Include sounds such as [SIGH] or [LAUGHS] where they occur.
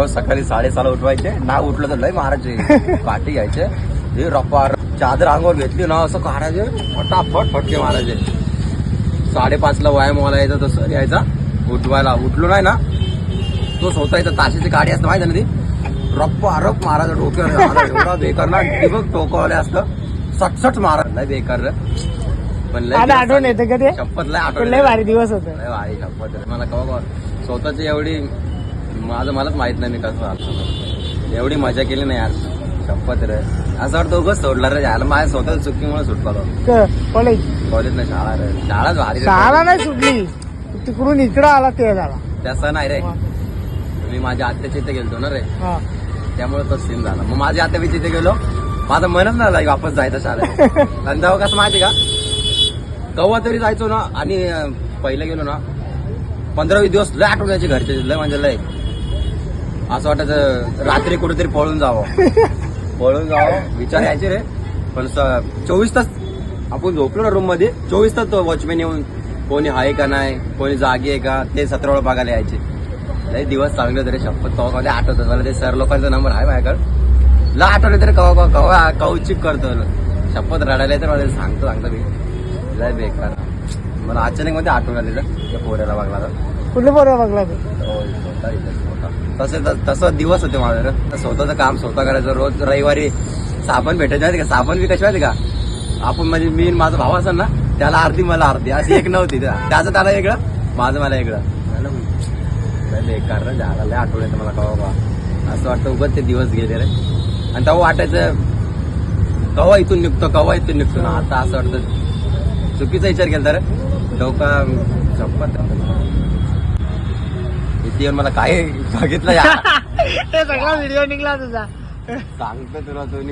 रोज सकाळी साडेसहाला उठवायचे ना उठलं तर लय मारायचे काठी [LAUGHS] घ्यायचे. हे रप्पा चादर अंगावर घेतली ना असं काढायचे फटाफट फटके मारायचे. साडेपाचला व्यायाम व्हायला यायचा तसं यायचा. उठवायला उठलो नाही ना तो स्वतःचा ताशीची गाडी असतं माहिती ना ती? रप्प रप मारायचं डोक्यावर [LAUGHS] एवढा बेकार ना बघ टोकवले असतं. सटसट मारा लय बेकार. पण लय आठवण येते का ते? शपथ लय आठवण लय भारी दिवस होत. लय भारी शपथ. मला कवा स्वतःची एवढी माझं मलाच माहीत नाही मी कसं राहतो एवढी मजा केली नाही यार. शपथ रे. असं वाटतं उगाच सोडला रे यायला माझ्या स्वतःच्या चुकीमुळे सुटला कॉलेज कॉलेज नाही शाळा रे. शाळाच भारी. शाळा नाही सुटली. तिकडून इकडं आला ते झाला. तसं नाही रे. मी माझ्या आत्याच्या इथे गेलतो ना रे. त्यामुळे तो सीन झाला. मग माझ्या आत्या तिथे गेलो. माझं मनच नाही झालं वापस जायचं शाळेत. [LAUGHS] आणि तेव्हा कसं माहिती का? कव्हा तरी जायचो ना. आणि पहिलं गेलो ना. पंधरा वीस दिवस लय आठवण यायची घरचे. लय म्हणजे लय. असं वाटायचं रात्री कुठेतरी पळून जावं. पळून जावं विचार यायचे रे. पण चोवीस तास आपण झोपलो ना रूममध्ये चोवीस तास वॉचमॅन येऊन कोणी आहे का नाही कोणी जागी आहे का ते सतरा वेळा बघायला यायचे. लय दिवस चांगले होते रे शपथ कवा कवा आठवतात मला. ते सर लोकांचा नंबर आहे माझ्याकडे. ला आठवले तरी कवा कवा कवा कौचिक करतो शपथ रडायला तर मला सांगतो सांगतो मी. लय बेकार. मला अचानक मध्ये आठवण आली रे त्या पोऱ्याला बघला तर कुठले बरोबर बघला तू तसे तसं दिवस होते माझं स्वतःचं काम स्वतः करायचं. रोज रविवारी साबण भेटायचं माहिती का? साबण बी कशी माहिती का? आपण म्हणजे मी माझा भाव असेल ना त्याला अर्धी मला अर्धी अशी एक नव्हती. त्याचं त्याला वेगळं माझं मला वेगळं. झालं बेकार झाला लय आठवण येतं मला कवा बा असं वाटतं उगत ते दिवस गेले रे. आणि तेव्हा वाटायचं कवा इथून निघतो कवा इथून निघतो? ना आता असं वाटतं. चुकीचा विचार केला रे. डोका झपत येऊन मला काय [LAUGHS] बघितलं या ते सगळा व्हिडिओ निघला तुझा. सांगतो तुला तुम्ही